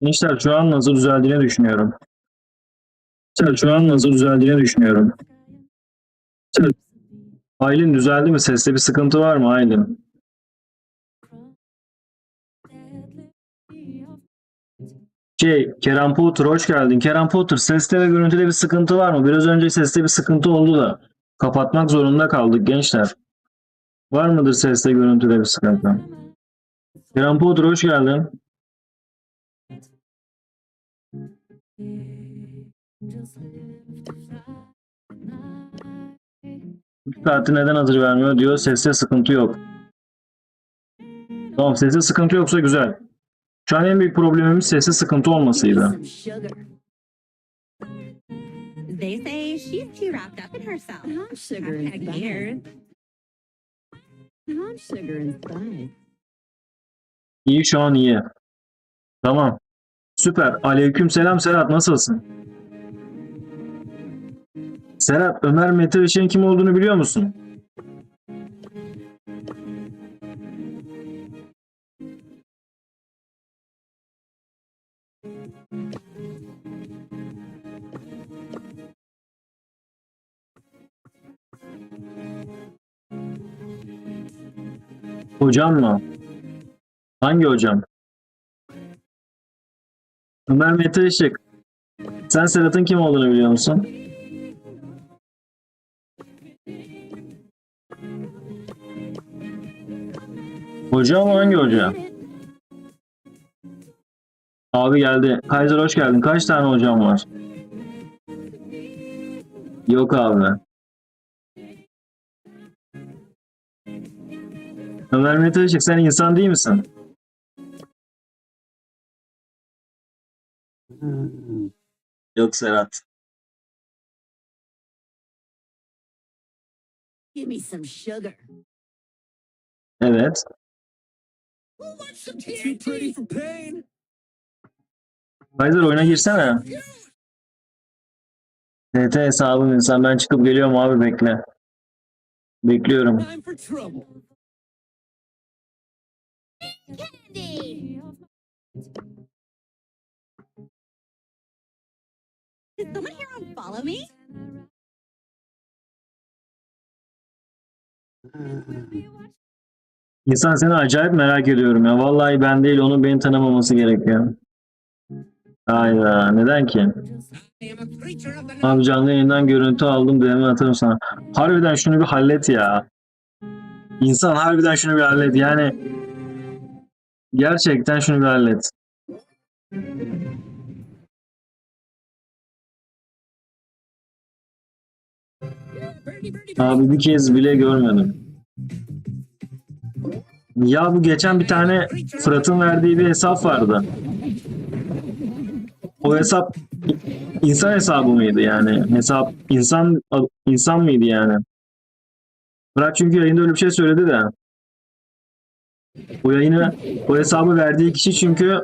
Gençler şu an nasıl düzeldiğini düşünüyorum. Gençler şu an nasıl düzeldiğini düşünüyorum. Gençler, Aylin düzeldi mi? Seste bir sıkıntı var mı Aylin? Şey, Kerem Potter hoş geldin. Kerem Potter seste ve görüntüde bir sıkıntı var mı? Biraz önce seste bir sıkıntı oldu da kapatmak zorunda kaldık gençler. Var mıdır seste görüntüde bir sıkıntı? Kerem Potter hoş geldin. Kartı neden hazır vermiyor diyor. Seste sıkıntı yok. Tamam seste sıkıntı yoksa güzel. Şu an en büyük problemimiz seste sıkıntı olmasıydı. They say she's too wrapped up in herself. Hot sugar Kinda inside. weird. Hot sugar inside. İyi şu an iyi. Tamam. Süper. Aleyküm selam Serhat nasılsın? Serhat Ömer Mete Işık'ın kim olduğunu biliyor musun? Hocam mı? Hangi hocam? Ömer Mete Işık. Sen Serhat'ın kim olduğunu biliyor musun? Hoca mı hangi hoca? Abi geldi. Kaiser hoş geldin. Kaç tane hocam var? Yok abi. Ömer Mete Işık sen insan değil misin? Yok Serhat. Give me some sugar. Evet. Too pretty for pain. Kaiser oyuna girsene. TT hesabım insan. Ben çıkıp geliyorum abi bekle. Bekliyorum. Time for trouble. Candy! Did someone here unfollow me? İnsan seni acayip merak ediyorum ya. Vallahi ben değil onun beni tanımaması gerekiyor. Hayda neden ki? Abi canlı yayından görüntü aldım DM atarım sana. Harbiden şunu bir hallet ya. İnsan harbiden şunu bir hallet. Yani gerçekten şunu bir hallet. Abi bir kez bile görmedim. Ya bu geçen bir tane Fırat'ın verdiği bir hesap vardı. O hesap insan hesabı mıydı yani? Hesap insan insan mıydı yani? Fırat çünkü yayında öyle bir şey söyledi de. O yayını, o hesabı verdiği kişi çünkü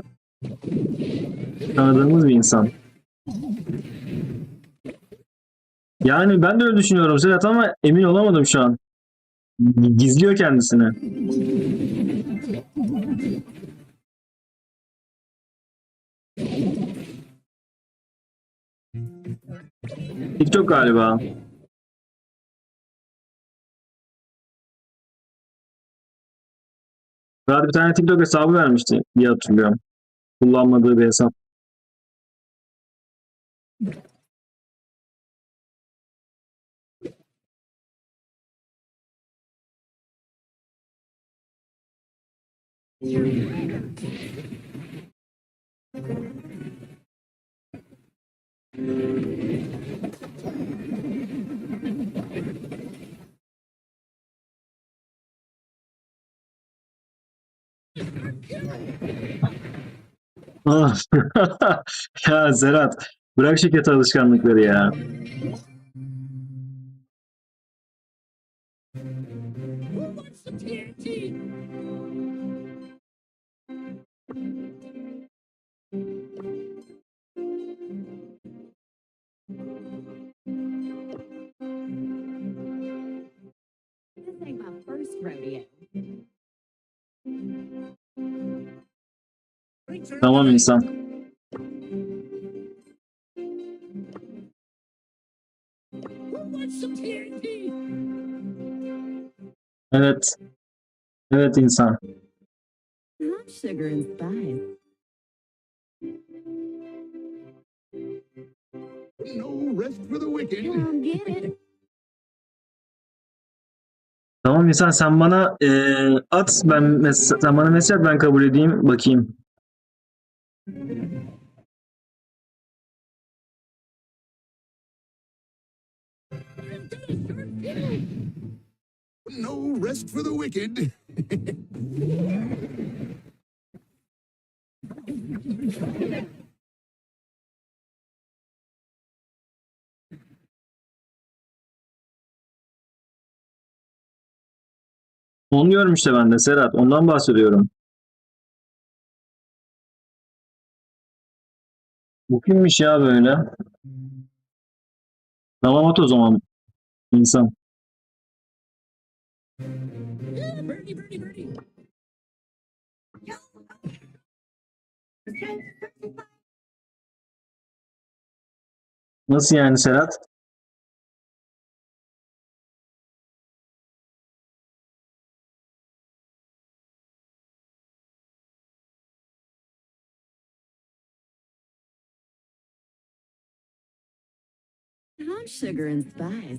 tanıdığımız bir insan. Yani ben de öyle düşünüyorum Sedat ama emin olamadım şu an. Gizliyor kendisini. TikTok galiba. Fırat bir tane TikTok hesabı vermişti diye hatırlıyorum. Kullanmadığı bir hesap. ya Serhat bırak şirket alışkanlıkları ya. Who wants some TNT? Tamam insan. Evet. Evet insan. No rest for the wicked. Tamam insan sen bana e, at ben mes- sen bana mesaj ben kabul edeyim bakayım. No rest for the wicked. Onu diyorum ben de Serhat. Ondan bahsediyorum. Bu kimmiş ya böyle? Tamam at o zaman. İnsan. Nasıl yani Serhat? Not sugar and spice.